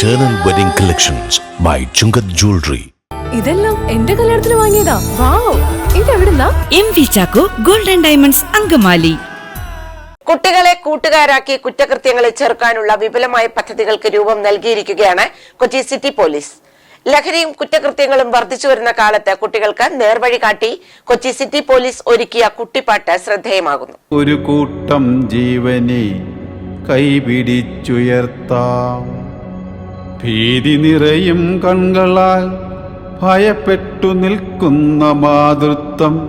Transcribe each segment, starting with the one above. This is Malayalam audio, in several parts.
Eternal wedding collections by Chungath jewellery ഇതെല്ലാം എന്റെ കല്യാണത്തിന് വാങ്ങിയതാ. Wow ഇതെവിടുന്നാ? M V Chacko golden diamonds Angamaly. കുട്ടികളെ കൂട്ടുകാരാക്കി കുറ്റകൃത്യങ്ങളെ ചെറുക്കാനുള്ള വിപുലമായ പദ്ധതികൾക്ക് രൂപം നൽകിയിരിക്കുകയാണ് കൊച്ചി സിറ്റി പോലീസ്. ലഹരിയും കുറ്റകൃത്യങ്ങളും വർദ്ധിച്ചു വരുന്ന കാലത്ത് കുട്ടികൾക്ക് നേർവഴി കാട്ടി കൊച്ചി സിറ്റി പോലീസ് ഒരുക്കിയ കുട്ടിപ്പാട്ട് ശ്രദ്ധേയമാകുന്നു. ഒരു കൂട്ടം ജീവനെ കൈപിടിച്ചുയർത്താം. ഭീതി നിറയും കൺകളാൽ ഭയപ്പെട്ടു നിൽക്കുന്ന മാതൃത്വം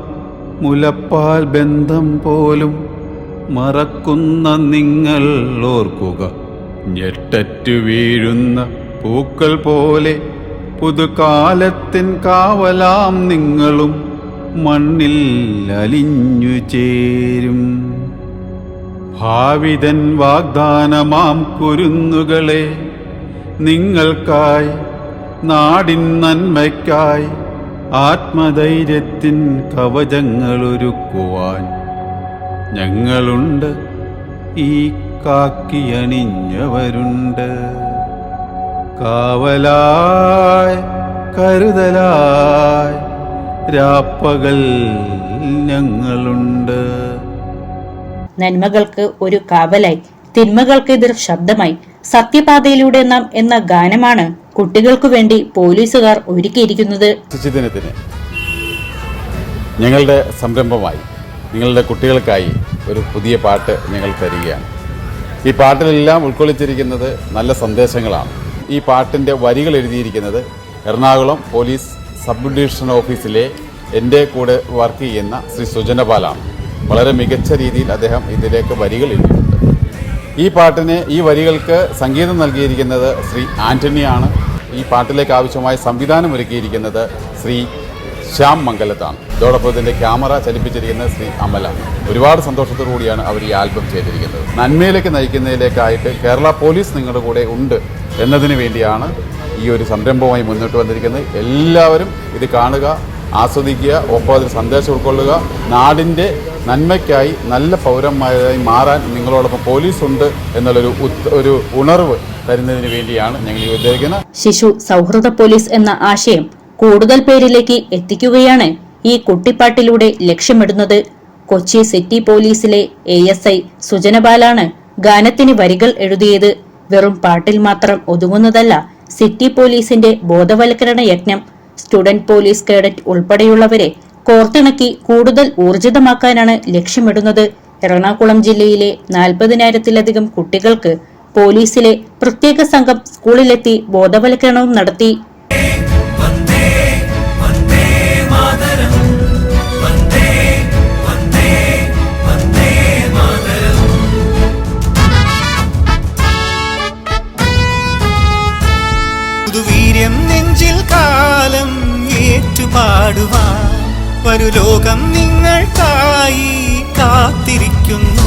മുലപ്പാൽ ബന്ധം പോലും മറക്കുന്ന നിങ്ങൾ ഓർക്കുക. ഞെട്ടറ്റു വീഴുന്ന പൂക്കൾ പോലെ പുതുകാലത്തിൻ കാവലാം നിങ്ങളും മണ്ണിൽ അലിഞ്ഞു ചേരും. ഭാവിതൻ വാഗ്ദാനമാം കുരുന്നുകളെ നിങ്ങൾക്കായി നാടിൻ നന്മയ്ക്കായി ആത്മധൈര്യത്തിൻ കവചങ്ങളൊരുക്കുവാൻ ഞങ്ങളുണ്ട്. ഈ കാക്കിയണിഞ്ഞവരുണ്ട് കാവലായ് കരുതലായ് രാപ്പകൽ ഞങ്ങളുണ്ട്. നന്മകൾക്ക് ഒരു കാവലായി. തിന്മകൾക്കെതിർ ശബ്ദമായി സത്യപാതയിലൂടെ നാം എന്ന ഗാനമാണ് കുട്ടികൾക്കു വേണ്ടി പോലീസുകാർ ഒരുക്കിയിരിക്കുന്നത്. ശുചിദിനത്തിന് ഞങ്ങളുടെ സംരംഭമായി നിങ്ങളുടെ കുട്ടികൾക്കായി ഒരു പുതിയ പാട്ട് ഞങ്ങൾ തരികയാണ്. ഈ പാട്ടിലെല്ലാം ഉൾക്കൊള്ളിച്ചിരിക്കുന്നത് നല്ല സന്ദേശങ്ങളാണ്. ഈ പാട്ടിന്റെ വരികൾ എഴുതിയിരിക്കുന്നത് എറണാകുളം പോലീസ് സബ് ഡിവിഷൻ ഓഫീസിലെ എന്റെ കൂടെ വർക്ക് ചെയ്യുന്ന ശ്രീ സുജനപാലാണ്. വളരെ മികച്ച രീതിയിൽ അദ്ദേഹം ഇതിലേക്ക് വരികൾ എഴുതിയിട്ടുണ്ട് ഈ പാട്ടിന് ഈ വരികൾക്ക് സംഗീതം നൽകിയിരിക്കുന്നത് ശ്രീ ആന്റണിയാണ്. ഈ പാട്ടിലേക്ക് ആവശ്യമായ സംവിധാനം ഒരുക്കിയിരിക്കുന്നത് ശ്രീ ശ്യാം മംഗലത്താണ്. ഇതോടൊപ്പം ഇതിന്റെ ക്യാമറ ചലിപ്പിച്ചിരിക്കുന്നത് ശ്രീ അമല. ഒരുപാട് സന്തോഷത്തോടു കൂടിയാണ് അവർ ഈ ആൽബം ചെയ്തിരിക്കുന്നത്. നന്മയിലേക്ക് നയിക്കുന്നതിലേക്കായിട്ട് കേരള പോലീസ് നിങ്ങളുടെ കൂടെ ഉണ്ട് എന്നതിന് വേണ്ടിയാണ് ഈ ഒരു സംരംഭവുമായി മുന്നോട്ട് വന്നിരിക്കുന്നത്. എല്ലാവരും ഇത് കാണുക ആസ്വദിക്കുക ഒപ്പം അതിൽ സന്ദേശം ഉൾക്കൊള്ളുക. നാടിന്റെ നന്മയ്ക്കായി നല്ല പൗരന്മാരായി മാറാൻ നിങ്ങളോടൊപ്പം പോലീസുണ്ട് എന്നുള്ളൊരു ഒരു ഉണർവ് തരുന്നതിന് വേണ്ടിയാണ് ഞങ്ങൾ ഈ ഉദ്ദേശിക്കുന്നത്. ശിശു സൗഹൃദ പോലീസ് എന്ന ആശയം കൂടുതൽ പേരിലേക്ക് എത്തിക്കുകയാണ് ഈ കുട്ടിപ്പാട്ടിലൂടെ ലക്ഷ്യമിടുന്നത്. കൊച്ചി സിറ്റി പോലീസിലെ എ എസ് ഐ സുജനപാലാണ് ഗാനത്തിന് വരികൾ എഴുതിയത്. വെറും പാട്ടിൽ മാത്രം ഒതുങ്ങുന്നതല്ല സിറ്റി പോലീസിന്റെ ബോധവൽക്കരണ യജ്ഞം. സ്റ്റുഡന്റ് പോലീസ് കേഡറ്റ് ഉൾപ്പെടെയുള്ളവരെ കോർത്തിണക്കി കൂടുതൽ ഊർജിതമാക്കാനാണ് ലക്ഷ്യമിടുന്നത്. എറണാകുളം ജില്ലയിലെ നാൽപ്പതിനായിരത്തിലധികം കുട്ടികൾക്ക് പോലീസിലെ പ്രത്യേക സംഘം സ്കൂളിലെത്തി ബോധവൽക്കരണവും നടത്തി. നെഞ്ചിൽ ഒരു ലോകം നിങ്ങൾക്കായി കാത്തിരിക്കുന്നു.